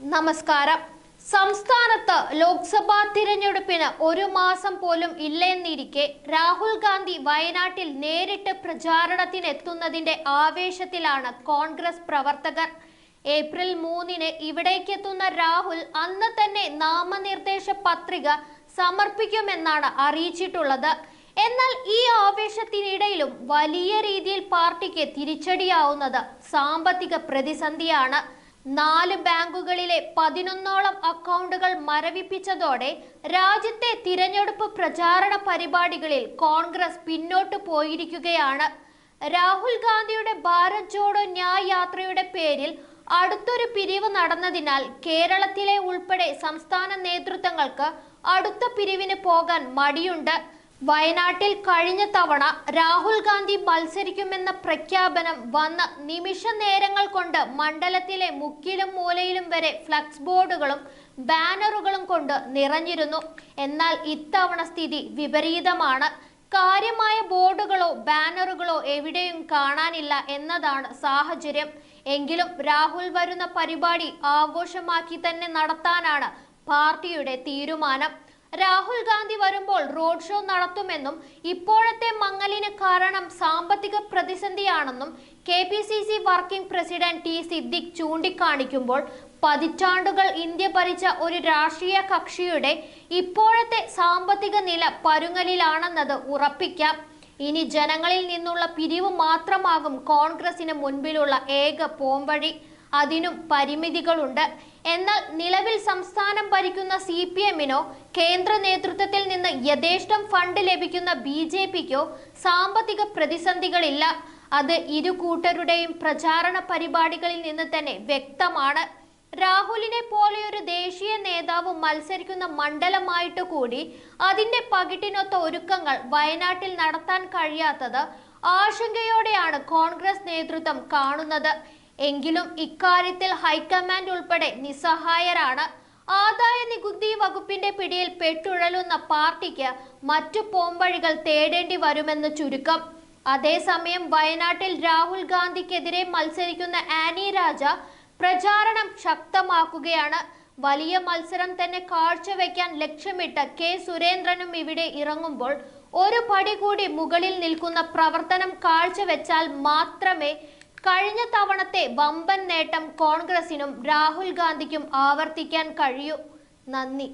നമസ്കാരം. സംസ്ഥാനത്ത് ലോക്സഭാ തിരഞ്ഞെടുപ്പിന് ഒരു മാസം പോലും ഇല്ലെന്നിരിക്കെ രാഹുൽ ഗാന്ധി വയനാട്ടിൽ നേരിട്ട് പ്രചാരണത്തിനെത്തുന്നതിന്റെ ആവേശത്തിലാണ് കോൺഗ്രസ് പ്രവർത്തകർ. ഏപ്രിൽ മൂന്നിന് ഇവിടേക്കെത്തുന്ന രാഹുൽ അന്ന് തന്നെ നാമനിർദ്ദേശ പത്രിക സമർപ്പിക്കുമെന്നാണ് അറിയിച്ചിട്ടുള്ളത്. എന്നാൽ ഈ ആവേശത്തിനിടയിലും വലിയ രീതിയിൽ പാർട്ടിക്ക് തിരിച്ചടിയാവുന്നത് സാമ്പത്തിക പ്രതിസന്ധിയാണ്. നാല് ബാങ്കുകളിലെ പതിനൊന്നോളം അക്കൗണ്ടുകൾ മരവിപ്പിച്ചതോടെ രാജ്യത്തെ തിരഞ്ഞെടുപ്പ് പ്രചാരണ പരിപാടികളിൽ കോൺഗ്രസ് പിന്നോട്ടു പോയിരിക്കുകയാണ്. രാഹുൽ ഗാന്ധിയുടെ ഭാരത് ജോഡോ ന്യായ് യാത്രയുടെ പേരിൽ അടുത്തൊരു പിരിവ് നടന്നതിനാൽ കേരളത്തിലെ ഉൾപ്പെടെ സംസ്ഥാന നേതൃത്വങ്ങൾക്ക് അടുത്ത പിരിവിന് പോകാൻ മടിയുണ്ട്. വയനാട്ടിൽ കഴിഞ്ഞ തവണ രാഹുൽ ഗാന്ധി മത്സരിക്കുമെന്ന പ്രഖ്യാപനം വന്ന നിമിഷ നേരങ്ങൾ കൊണ്ട് മണ്ഡലത്തിലെ മുക്കിലും മൂലയിലും വരെ ഫ്ലക്സ് ബോർഡുകളും ബാനറുകളും കൊണ്ട് നിറഞ്ഞിരുന്നു. എന്നാൽ ഇത്തവണ സ്ഥിതി വിപരീതമാണ്. കാര്യമായ ബോർഡുകളോ ബാനറുകളോ എവിടെയും കാണാനില്ല എന്നതാണ് സാഹചര്യം. എങ്കിലും രാഹുൽ വരുന്ന പരിപാടി ആഘോഷമാക്കി തന്നെ നടത്താനാണ് പാർട്ടിയുടെ തീരുമാനം. രാഹുൽ ഗാന്ധി വരുമ്പോൾ റോഡ് ഷോ നടത്തുമെന്നും ഇപ്പോഴത്തെ മങ്ങലിന് കാരണം സാമ്പത്തിക പ്രതിസന്ധിയാണെന്നും K P C C working president T Siddique ചൂണ്ടിക്കാണിക്കുമ്പോൾ പതിറ്റാണ്ടുകൾ ഇന്ത്യ ഭരിച്ച ഒരു രാഷ്ട്രീയ കക്ഷിയുടെ ഇപ്പോഴത്തെ സാമ്പത്തിക നില പരുങ്ങലിലാണെന്നത് ഉറപ്പിക്കാം. ഇനി ജനങ്ങളിൽ നിന്നുള്ള പിരിവ് മാത്രമാകും കോൺഗ്രസിന് മുൻപിലുള്ള ഏക പോംവഴി. അതിനും പരിമിതികളുണ്ട്. എന്നാൽ നിലവിൽ സംസ്ഥാനം ഭരിക്കുന്ന സി പി എമ്മിനോ കേന്ദ്ര നേതൃത്വത്തിൽ നിന്ന് യഥേഷ്ടം ഫണ്ട് ലഭിക്കുന്ന ബി ജെ പിക്കോ സാമ്പത്തിക പ്രതിസന്ധികളില്ല. അത് ഇരു കൂട്ടരുടെയും പ്രചാരണ പരിപാടികളിൽ നിന്ന് തന്നെ വ്യക്തമാണ്. രാഹുലിനെ പോലെയൊരു ദേശീയ നേതാവ് മത്സരിക്കുന്ന മണ്ഡലമായിട്ട് കൂടി അതിന്റെ പകിട്ടിനൊത്ത ഒരുക്കങ്ങൾ വയനാട്ടിൽ നടത്താൻ കഴിയാത്തത് ആശങ്കയോടെയാണ് കോൺഗ്രസ് നേതൃത്വം കാണുന്നത്. എങ്കിലും ഇക്കാര്യത്തിൽ ഹൈക്കമാൻഡ് ഉൾപ്പെടെ നിസ്സഹായരാണ്. ആദായ നികുതി വകുപ്പിന്റെ പിടിയിൽ പെട്ടുഴലുന്ന പാർട്ടിക്ക് മറ്റു പോംവഴികൾ തേടേണ്ടി വരുമെന്ന് ചുരുക്കം. അതേസമയം വയനാട്ടിൽ രാഹുൽ ഗാന്ധിക്കെതിരെ മത്സരിക്കുന്ന ആനി രാജ പ്രചാരണം ശക്തമാക്കുകയാണ്. വലിയ മത്സരം തന്നെ കാഴ്ചവെക്കാൻ ലക്ഷ്യമിട്ട് കെ സുരേന്ദ്രനും ഇവിടെ ഇറങ്ങുമ്പോൾ ഒരു പടി കൂടി മുകളിൽ നിൽക്കുന്ന പ്രവർത്തനം കാഴ്ചവെച്ചാൽ മാത്രമേ കഴിഞ്ഞ തവണത്തെ വമ്പൻ നേട്ടം കോൺഗ്രസിനും രാഹുൽ ഗാന്ധിക്കും ആവർത്തിക്കാൻ കഴിയൂ. നന്ദി.